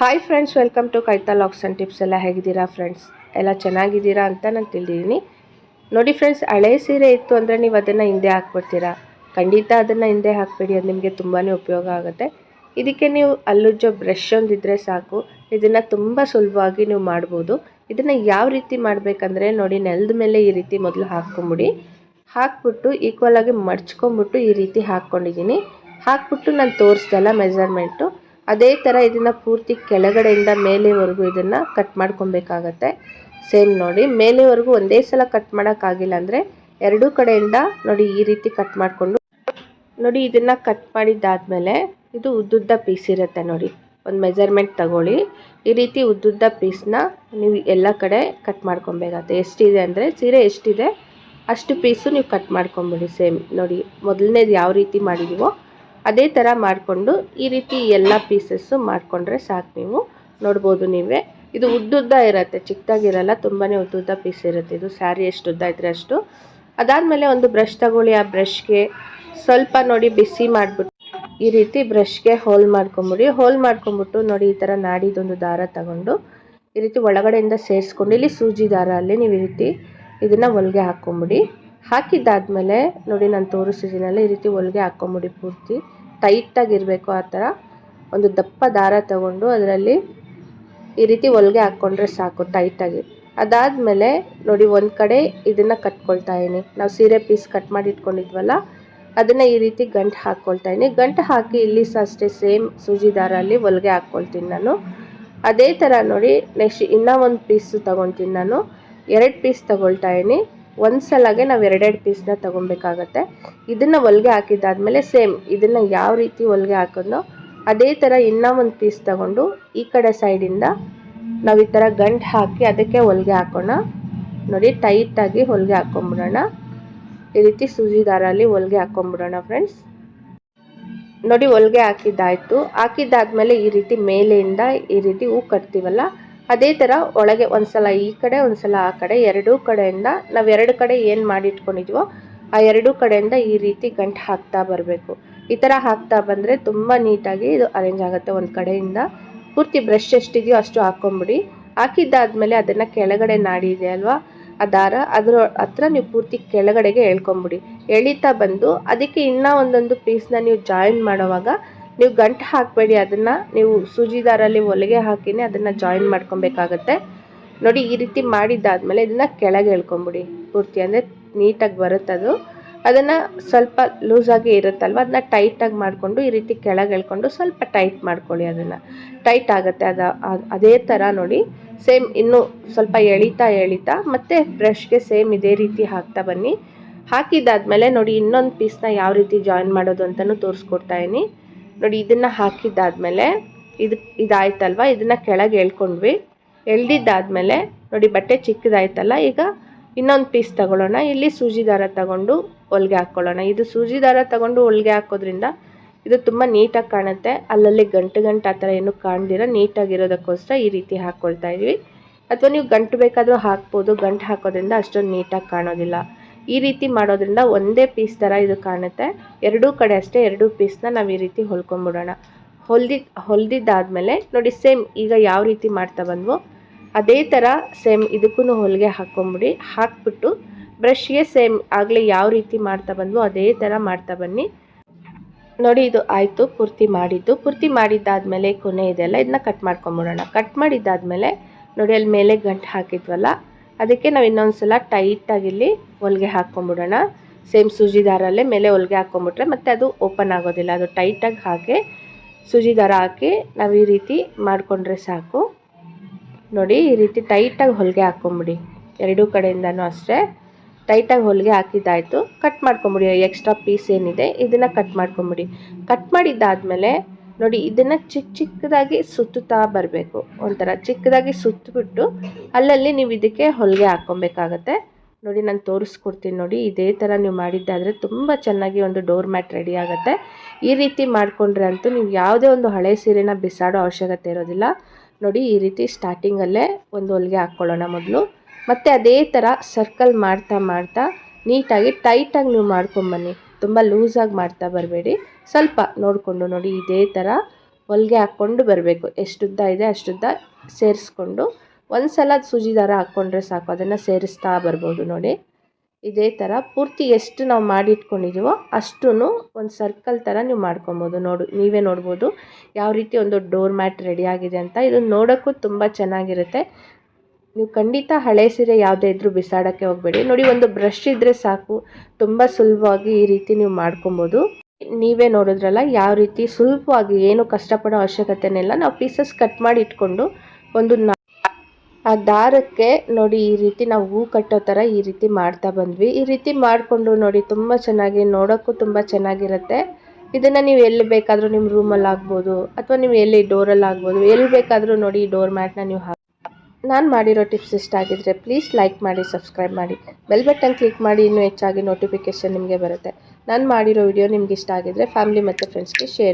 Hi friends welcome to ಕೈತಾ ಲಾಕ್ಸ್ and tips ಎಲ್ಲ ಹೇಗಿದ್ದೀರಾ ಫ್ರೆಂಡ್ಸ್ ಎಲ್ಲ ಚೆನ್ನಾಗಿದ್ದೀರಾ ಅಂತ ನಾನು ತಿಳಿದಿದ್ದೀನಿ. ನೋಡಿ ಫ್ರೆಂಡ್ಸ್ ಹಳೆ ಸೀರೆ ಇತ್ತು ಅಂದರೆ ನೀವು ಅದನ್ನು ಹಿಂದೆ ಹಾಕ್ಬಿಡ್ತೀರಾ? ಖಂಡಿತ ಅದನ್ನು ಹಿಂದೆ ಹಾಕಬೇಡಿ, ಅದು ನಿಮಗೆ ತುಂಬಾ ಉಪಯೋಗ ಆಗುತ್ತೆ. ಇದಕ್ಕೆ ನೀವು ಅಲ್ಲುಜ್ಜೋ ಬ್ರಷ್ ಒಂದಿದ್ದರೆ ಸಾಕು. ಇದನ್ನು ತುಂಬ ಸುಲಭವಾಗಿ ನೀವು ಮಾಡ್ಬೋದು. ಇದನ್ನು ಯಾವ ರೀತಿ ಮಾಡಬೇಕಂದ್ರೆ ನೋಡಿ, ನೆಲದ ಮೇಲೆ ಈ ರೀತಿ ಮೊದಲು ಹಾಕ್ಕೊಂಬಿಡಿ. ಹಾಕ್ಬಿಟ್ಟು ಈಕ್ವಲ್ ಆಗಿ ಮಡ್ಚ್ಕೊಂಬಿಟ್ಟು ಈ ರೀತಿ ಹಾಕ್ಕೊಂಡಿದ್ದೀನಿ. ಹಾಕ್ಬಿಟ್ಟು ನಾನು ತೋರಿಸ್ದಲ್ಲ ಮೆಜರ್ಮೆಂಟು ಅದೇ ಥರ ಇದನ್ನು ಪೂರ್ತಿ ಕೆಳಗಡೆಯಿಂದ ಮೇಲೆವರೆಗೂ ಇದನ್ನು ಕಟ್ ಮಾಡ್ಕೊಬೇಕಾಗತ್ತೆ. ಸೇಮ್ ನೋಡಿ, ಮೇಲೆವರೆಗೂ ಒಂದೇ ಸಲ ಕಟ್ ಮಾಡೋಕ್ಕಾಗಿಲ್ಲ ಅಂದರೆ ಎರಡೂ ಕಡೆಯಿಂದ ನೋಡಿ ಈ ರೀತಿ ಕಟ್ ಮಾಡಿಕೊಂಡು, ನೋಡಿ ಇದನ್ನು ಕಟ್ ಮಾಡಿದ್ದಾದಮೇಲೆ ಇದು ಉದ್ದುದ್ದ ಪೀಸ್ ಇರುತ್ತೆ ನೋಡಿ. ಒಂದು ಮೆಜರ್ಮೆಂಟ್ ತಗೊಳ್ಳಿ. ಈ ರೀತಿ ಉದ್ದುದ್ದ ಪೀಸ್ನ ನೀವು ಎಲ್ಲ ಕಡೆ ಕಟ್ ಮಾಡ್ಕೊಬೇಕಾಗತ್ತೆ. ಎಷ್ಟಿದೆ ಅಂದರೆ ಸೀರೆ ಎಷ್ಟಿದೆ, ಅಷ್ಟು ಪೀಸು ನೀವು ಕಟ್ ಮಾಡ್ಕೊಂಬಿಡಿ. ಸೇಮ್ ನೋಡಿ, ಮೊದಲನೇದು ಯಾವ ರೀತಿ ಮಾಡಿದೀವೋ ಅದೇ ಥರ ಮಾಡಿಕೊಂಡು ಈ ರೀತಿ ಎಲ್ಲ ಪೀಸಸ್ಸು ಮಾಡಿಕೊಂಡ್ರೆ ಸಾಕು ನೀವು. ನೋಡ್ಬೋದು ನೀವೇ. ಇದು ಉದ್ದುದ್ದ ಇರುತ್ತೆ, ಚಿಕ್ಕದಾಗಿರಲ್ಲ ತುಂಬಾ ಉದ್ದುದ್ದ ಪೀಸ್ ಇರುತ್ತೆ ಇದು. ಸ್ಯಾರಿ ಎಷ್ಟು ಉದ್ದ ಇದ್ರೆ ಅಷ್ಟು. ಅದಾದಮೇಲೆ ಒಂದು ಬ್ರಷ್ ತಗೊಳ್ಳಿ, ಆ ಬ್ರಷ್ಗೆ ಸ್ವಲ್ಪ ನೋಡಿ ಬಿಸಿ ಮಾಡಿಬಿಟ್ಟು ಈ ರೀತಿ ಬ್ರಷ್ಗೆ ಹೋಲ್ ಮಾಡ್ಕೊಂಬಿಡಿ. ಹೋಲ್ ಮಾಡ್ಕೊಂಬಿಟ್ಟು ನೋಡಿ ಈ ಥರ ನಾಡಿದೊಂದು ದಾರ ತಗೊಂಡು ಈ ರೀತಿ ಒಳಗಡೆಯಿಂದ ಸೇರಿಸ್ಕೊಂಡು, ಇಲ್ಲಿ ಸೂಜಿ ದಾರ ಅಲ್ಲಿ ನೀವು ಈ ರೀತಿ ಇದನ್ನು ಹೊಲಿಗೆ ಹಾಕ್ಕೊಂಬಿಡಿ ಹಾಕಿದ್ದಾದಮೇಲೆ ನೋಡಿ ನಾನು ತೋರಿಸಿದ್ದೀನಲ್ಲ ಈ ರೀತಿ ಹೊಲಿಗೆ ಹಾಕ್ಕೊಂಬಿಡಿ ಪೂರ್ತಿ. ಟೈಟಾಗಿರಬೇಕು ಆ ಥರ ಒಂದು ದಪ್ಪ ದಾರ ತಗೊಂಡು ಅದರಲ್ಲಿ ಈ ರೀತಿ ಹೊಲಿಗೆ ಹಾಕ್ಕೊಂಡ್ರೆ ಸಾಕು ಟೈಟಾಗಿ. ಅದಾದಮೇಲೆ ನೋಡಿ ಒಂದು ಕಡೆ ಇದನ್ನು ಕಟ್ಕೊಳ್ತಾ ಇದ್ದೀನಿ. ನಾವು ಸೀರೆ ಪೀಸ್ ಕಟ್ ಮಾಡಿ ಇಟ್ಕೊಂಡಿದ್ವಲ್ಲ, ಅದನ್ನು ಈ ರೀತಿ ಗಂಟು ಹಾಕ್ಕೊಳ್ತಾ ಇದೀನಿ ಗಂಟು ಹಾಕಿ ಇಲ್ಲಿ ಸಹ ಅಷ್ಟೇ ಸೇಮ್ ಸೂಜಿ ದಾರಲ್ಲಿ ಹೊಲಿಗೆ ಹಾಕ್ಕೊಳ್ತೀನಿ ನಾನು. ಅದೇ ಥರ ನೋಡಿ ನೆಕ್ಸ್ಟ್ ಇನ್ನೂ ಒಂದು ಪೀಸು ತೊಗೊತೀನಿ ನಾನು. ಎರಡು ಪೀಸ್ ತಗೊಳ್ತಾ ಇದೀನಿ ಒಂದು ಸಲಗೆ ನಾವು ಎರಡೆರಡು ಪೀಸ್ನ ತೊಗೊಬೇಕಾಗತ್ತೆ. ಇದನ್ನು ಹೊಲಿಗೆ ಹಾಕಿದ್ದಾದಮೇಲೆ ಸೇಮ್ ಇದನ್ನು ಯಾವ ರೀತಿ ಹೊಲಿಗೆ ಹಾಕೋದು ಅದೇ ಥರ ಇನ್ನೂ ಒಂದು ಪೀಸ್ ತಗೊಂಡು ಈ ಕಡೆ ಸೈಡಿಂದ ನಾವು ಈ ಥರ ಗಂಟು ಹಾಕಿ ಅದಕ್ಕೆ ಹೊಲಿಗೆ ಹಾಕೋಣ. ನೋಡಿ ಟೈಟಾಗಿ ಹೊಲಿಗೆ ಹಾಕೊಂಬಿಡೋಣ. ಈ ರೀತಿ ಸೂಜಿ ದಾರಲ್ಲಿ ಹೊಲಿಗೆ ಹಾಕ್ಕೊಂಬಿಡೋಣ ಫ್ರೆಂಡ್ಸ್ ನೋಡಿ ಹೊಲಿಗೆ ಹಾಕಿದ್ದಾಯಿತು. ಹಾಕಿದ್ದಾದ್ಮೇಲೆ ಈ ರೀತಿ ಮೇಲೆಯಿಂದ ಈ ರೀತಿ ಹೂ ಕಟ್ತೀವಲ್ಲ ಅದೇ ಥರ ಒಳಗೆ ಒಂದ್ಸಲ ಈ ಕಡೆ, ಒಂದ್ಸಲ ಆ ಕಡೆ, ಎರಡೂ ಕಡೆಯಿಂದ ನಾವು ಎರಡು ಕಡೆ ಏನು ಮಾಡಿಟ್ಕೊಂಡಿದ್ವೋ ಆ ಎರಡೂ ಕಡೆಯಿಂದ ಈ ರೀತಿ ಗಂಟು ಹಾಕ್ತಾ ಬರಬೇಕು. ಈ ಥರ ಹಾಕ್ತಾ ಬಂದರೆ ತುಂಬ ನೀಟಾಗಿ ಇದು ಅರೇಂಜ್ ಆಗುತ್ತೆ ಒಂದು ಕಡೆಯಿಂದ. ಪೂರ್ತಿ ಬ್ರಷ್ ಎಷ್ಟಿದೆಯೋ ಅಷ್ಟು ಹಾಕ್ಕೊಂಬಿಡಿ ಹಾಕಿದ್ದಾದ್ಮೇಲೆ ಅದನ್ನು ಕೆಳಗಡೆ ನಾಡಿ ಇದೆ ಅಲ್ವಾ? ಆ ದಾರ, ಅದರ ಹತ್ರ ನೀವು ಪೂರ್ತಿ ಕೆಳಗಡೆಗೆ ಎಳ್ಕೊಂಬಿಡಿ. ಎಳಿತಾ ಬಂದು ಅದಕ್ಕೆ ಇನ್ನೂ ಒಂದೊಂದು ಪೀಸ್ನ ನೀವು ಜಾಯಿನ್ ಮಾಡೋವಾಗ ನೀವು ಗಂಟು ಹಾಕಬೇಡಿ, ಅದನ್ನು ನೀವು ಸೂಜಿದಾರಲ್ಲಿ ಹೊಲಿಗೆ ಹಾಕಿನೇ ಅದನ್ನು ಜಾಯಿನ್ ಮಾಡ್ಕೊಬೇಕಾಗತ್ತೆ. ನೋಡಿ, ಈ ರೀತಿ ಮಾಡಿದ್ದಾದಮೇಲೆ ಇದನ್ನು ಕೆಳಗೆ ಎಳ್ಕೊಂಬಿಡಿ. ಪೂರ್ತಿ ಅಂದರೆ ನೀಟಾಗಿ ಬರುತ್ತೆ ಅದು. ಅದನ್ನು ಸ್ವಲ್ಪ ಲೂಸಾಗಿ ಇರುತ್ತಲ್ವ, ಅದನ್ನ ಟೈಟಾಗಿ ಮಾಡಿಕೊಂಡು ಈ ರೀತಿ ಕೆಳಗೆ ಎಳ್ಕೊಂಡು ಸ್ವಲ್ಪ ಟೈಟ್ ಮಾಡ್ಕೊಳ್ಳಿ ಅದನ್ನು. ಟೈಟ್ ಆಗುತ್ತೆ ಅದು, ಅದೇ ಥರ ನೋಡಿ. ಸೇಮ್ ಇನ್ನು ಸ್ವಲ್ಪ ಎಳಿತಾ ಎಳಿತಾ, ಮತ್ತು ಬ್ರಷ್ಗೆ ಸೇಮ್ ಇದೇ ರೀತಿ ಹಾಕ್ತಾ ಬನ್ನಿ. ಹಾಕಿದ್ದಾದಮೇಲೆ ನೋಡಿ, ಇನ್ನೊಂದು ಪೀಸ್ನ ಯಾವ ರೀತಿ ಜಾಯಿನ್ ಮಾಡೋದು ಅಂತಲೂ ತೋರಿಸ್ಕೊಡ್ತಾ ಇದೀನಿ ನೋಡಿ, ಇದನ್ನು ಹಾಕಿದ್ದಾದಮೇಲೆ ಇದು ಇದಾಯ್ತಲ್ವ? ಇದನ್ನು ಕೆಳಗೆ ಎಳ್ಕೊಂಡ್ವಿ. ಎಳ್ದಿದ್ದಾದಮೇಲೆ ನೋಡಿ, ಬಟ್ಟೆ ಚಿಕ್ಕದಾಯ್ತಲ್ಲ, ಈಗ ಇನ್ನೊಂದು ಪೀಸ್ ತಗೊಳ್ಳೋಣ. ಇಲ್ಲಿ ಸೂಜಿ ದಾರ ತಗೊಂಡು ಹೊಲಿಗೆ ಹಾಕ್ಕೊಳ್ಳೋಣ ಇದು ಸೂಜಿ ದಾರ ತಗೊಂಡು ಹೊಲಿಗೆ ಹಾಕೋದ್ರಿಂದ ಇದು ತುಂಬ ನೀಟಾಗಿ ಕಾಣುತ್ತೆ. ಅಲ್ಲಲ್ಲಿ ಗಂಟು ಗಂಟು ಆ ಥರ ಏನು ಕಾಣ್ದಿರ, ನೀಟಾಗಿರೋದಕ್ಕೋಸ್ಕರ ಈ ರೀತಿ ಹಾಕ್ಕೊಳ್ತಾ ಇದ್ವಿ. ಅಥವಾ ನೀವು ಗಂಟು ಬೇಕಾದರೂ ಹಾಕ್ಬೋದು, ಗಂಟು ಹಾಕೋದ್ರಿಂದ ಅಷ್ಟೊಂದು ನೀಟಾಗಿ ಕಾಣೋದಿಲ್ಲ. ಈ ರೀತಿ ಮಾಡೋದ್ರಿಂದ ಒಂದೇ ಪೀಸ್ ಥರ ಇದು ಕಾಣುತ್ತೆ. ಎರಡೂ ಕಡೆ ಅಷ್ಟೇ ಎರಡೂ ಪೀಸ್ನ ನಾವು ಈ ರೀತಿ ಹೊಲ್ಕೊಂಬಿಡೋಣ. ಹೊಲ್ದಿ, ಹೊಲ್ದಿದ್ದಾದಮೇಲೆ ನೋಡಿ ಸೇಮ್ ಈಗ ಯಾವ ರೀತಿ ಮಾಡ್ತಾ ಬಂದ್ವು, ಅದೇ ಥರ ಸೇಮ್ ಇದಕ್ಕೂ ಹೊಲಿಗೆ ಹಾಕ್ಕೊಂಬಿಡಿ ಹಾಕ್ಬಿಟ್ಟು ಬ್ರಷ್ಗೆ ಸೇಮ್ ಆಗಲೇ ಯಾವ ರೀತಿ ಮಾಡ್ತಾ ಬಂದ್ವು ಅದೇ ಥರ ಮಾಡ್ತಾ ಬನ್ನಿ. ನೋಡಿ ಇದು ಆಯಿತು, ಪೂರ್ತಿ ಮಾಡಿದ್ದು. ಪೂರ್ತಿ ಮಾಡಿದ್ದಾದಮೇಲೆ ಕೊನೆ ಇದೆಲ್ಲ, ಇದನ್ನ ಕಟ್ ಮಾಡ್ಕೊಂಬಿಡೋಣ. ಕಟ್ ಮಾಡಿದ್ದಾದಮೇಲೆ ನೋಡಿ ಅಲ್ಲಿ ಮೇಲೆ ಗಂಟು ಹಾಕಿದ್ವಲ್ಲ ಅದಕ್ಕೆ ನಾವು ಇನ್ನೊಂದು ಸಲ ಟೈಟಾಗಿ ಇಲ್ಲಿ ಹೊಲಿಗೆ ಹಾಕ್ಕೊಂಬಿಡೋಣ. ಸೇಮ್ ಸೂಜಿ ದಾರಲ್ಲೇ ಮೇಲೆ ಹೊಲಿಗೆ ಹಾಕ್ಕೊಂಬಿಟ್ರೆ ಮತ್ತು ಅದು ಓಪನ್ ಆಗೋದಿಲ್ಲ. ಅದು ಟೈಟಾಗಿ ಹಾಕಿ ಸೂಜಿ ದಾರ ಹಾಕಿ ನಾವು ಈ ರೀತಿ ಮಾಡಿಕೊಂಡ್ರೆ ಸಾಕು. ನೋಡಿ ಈ ರೀತಿ ಟೈಟಾಗಿ ಹೊಲಿಗೆ ಹಾಕ್ಕೊಂಬಿಡಿ. ಎರಡೂ ಕಡೆಯಿಂದನೂ ಅಷ್ಟೇ. ಟೈಟಾಗಿ ಹೊಲಿಗೆ ಹಾಕಿದ್ದಾಯಿತು. ಕಟ್ ಮಾಡ್ಕೊಂಬಿಡಿ. ಎಕ್ಸ್ಟ್ರಾ ಪೀಸ್ ಏನಿದೆ, ಇದನ್ನು ಕಟ್ ಮಾಡ್ಕೊಂಬಿಡಿ. ಕಟ್ ಮಾಡಿದ್ದಾದಮೇಲೆ ನೋಡಿ, ಇದನ್ನು ಚಿಕ್ಕ ಚಿಕ್ಕದಾಗಿ ಸುತ್ತುತ್ತಾ ಬರಬೇಕು. ಒಂಥರ ಚಿಕ್ಕದಾಗಿ ಸುತ್ತಬಿಟ್ಟು ಅಲ್ಲಲ್ಲಿ ನೀವು ಇದಕ್ಕೆ ಹೊಲಿಗೆ ಹಾಕ್ಕೊಬೇಕಾಗತ್ತೆ. ನೋಡಿ, ನಾನು ತೋರಿಸ್ಕೊಡ್ತೀನಿ ನೋಡಿ, ಇದೇ ಥರ ನೀವು ಮಾಡಿದ್ದಾದರೆ ತುಂಬ ಚೆನ್ನಾಗಿ ಒಂದು ಡೋರ್ ಮ್ಯಾಟ್ ರೆಡಿ ಆಗುತ್ತೆ. ಈ ರೀತಿ ಮಾಡಿಕೊಂಡ್ರೆ ಅಂತೂ ನೀವು ಯಾವುದೇ ಒಂದು ಹಳೆ ಸೀರೆನ ಬಿಸಾಡೋ ಅವಶ್ಯಕತೆ ಇರೋದಿಲ್ಲ. ನೋಡಿ, ಈ ರೀತಿ ಸ್ಟಾರ್ಟಿಂಗಲ್ಲೇ ಒಂದು ಹೊಲಿಗೆ ಹಾಕ್ಕೊಳ್ಳೋಣ ಮೊದಲು. ಮತ್ತು ಅದೇ ಥರ ಸರ್ಕಲ್ ಮಾಡ್ತಾ ಮಾಡ್ತಾ ನೀಟಾಗಿ ಟೈಟಾಗಿ ನೀವು ಮಾಡ್ಕೊಂಬನ್ನಿ. ತುಂಬ ಲೂಸಾಗಿ ಮಾಡ್ತಾ ಬರಬೇಡಿ. ಸ್ವಲ್ಪ ನೋಡಿಕೊಂಡು ನೋಡಿ ಇದೇ ಥರ ಹೊಲಿಗೆ ಹಾಕ್ಕೊಂಡು ಬರಬೇಕು. ಎಷ್ಟುದ್ದ ಇದೆ ಅಷ್ಟುದ್ದ ಸೇರಿಸ್ಕೊಂಡು ಒಂದು ಸಲ ಸೂಜಿ ದಾರ ಹಾಕ್ಕೊಂಡ್ರೆ ಸಾಕು. ಅದನ್ನು ಸೇರಿಸ್ತಾ ಬರ್ಬೋದು ನೋಡಿ. ಇದೇ ಥರ ಪೂರ್ತಿ ಎಷ್ಟು ನಾವು ಮಾಡಿಟ್ಕೊಂಡಿದ್ದೀವೋ ಅಷ್ಟೂ ಒಂದು ಸರ್ಕಲ್ ಥರ ನೀವು ಮಾಡ್ಕೊಬೋದು. ನೋಡು, ನೀವೇ ನೋಡ್ಬೋದು. ಯಾವ ರೀತಿ ಒಂದು ಡೋರ್ ಮ್ಯಾಟ್ ರೆಡಿ ಆಗಿದೆ ಅಂತ. ಇದನ್ನು ನೋಡೋಕ್ಕೂ ತುಂಬ ಚೆನ್ನಾಗಿರುತ್ತೆ. ನೀವು ಖಂಡಿತ ಹಳೆ ಸೀರೆ ಯಾವುದೇ ಇದ್ರೂ ಬಿಸಾಡೋಕ್ಕೆ ಹೋಗಬೇಡಿ. ನೋಡಿ, ಒಂದು ಬ್ರಷ್ ಇದ್ದರೆ ಸಾಕು. ತುಂಬ ಸುಲಭವಾಗಿ ಈ ರೀತಿ ನೀವು ಮಾಡ್ಕೊಬೋದು. ನೀವೇ ನೋಡಿದ್ರಲ್ಲ, ಯಾವ ರೀತಿ ಸುಲಭವಾಗಿ ಏನು ಕಷ್ಟಪಡೋ ಅವಶ್ಯಕತೆನೆಲ್ಲ ನಾವು ಪೀಸಸ್ ಕಟ್ ಮಾಡಿ ಇಟ್ಕೊಂಡು ಒಂದು ಆ ದಾರಕ್ಕೆ ನೋಡಿ, ಈ ರೀತಿ ನಾವು ಹೂ ಕಟ್ಟೋ ಥರ ಈ ರೀತಿ ಮಾಡ್ತಾ ಬಂದ್ವಿ. ಈ ರೀತಿ ಮಾಡಿಕೊಂಡು ನೋಡಿ, ತುಂಬ ಚೆನ್ನಾಗಿ ನೋಡೋಕ್ಕೂ ತುಂಬ ಚೆನ್ನಾಗಿರುತ್ತೆ. ಇದನ್ನು ನೀವು ಎಲ್ಲಿ ಬೇಕಾದರೂ ನಿಮ್ಮ ರೂಮಲ್ಲಿ ಆಗ್ಬೋದು ಅಥವಾ ನೀವು ಎಲ್ಲಿ ಡೋರಲ್ಲಿ ಆಗ್ಬೋದು ಎಲ್ಲಿ ಬೇಕಾದರೂ ನೋಡಿ, ಈ ಡೋರ್ ಮ್ಯಾಟ್ನ ನೀವು ಹಾಕಿ ನಾನು ಮಾಡಿರೋ ಟಿಪ್ಸ್ ಇಷ್ಟ ಆಗಿದ್ರೆ ಪ್ಲೀಸ್ ಲೈಕ್ ಮಾಡಿ ಸಬ್ಸ್ಕ್ರೈಬ್ ಮಾಡಿ. ಬೆಲ್ ಬಟನ್ ಕ್ಲಿಕ್ ಮಾಡಿ, ಇನ್ನೂ ಹೆಚ್ಚಾಗಿ ನೋಟಿಫಿಕೇಷನ್ ನಿಮಗೆ ಬರುತ್ತೆ. ನಾನು ಮಾಡಿರೋ ವಿಡಿಯೋ ನಿಮ್ಗೆ ಇಷ್ಟ ಆಗಿದ್ರೆ ಫ್ಯಾಮಿಲಿ ಮತ್ತು ಫ್ರೆಂಡ್ಸ್ಗೆ ಶೇರ್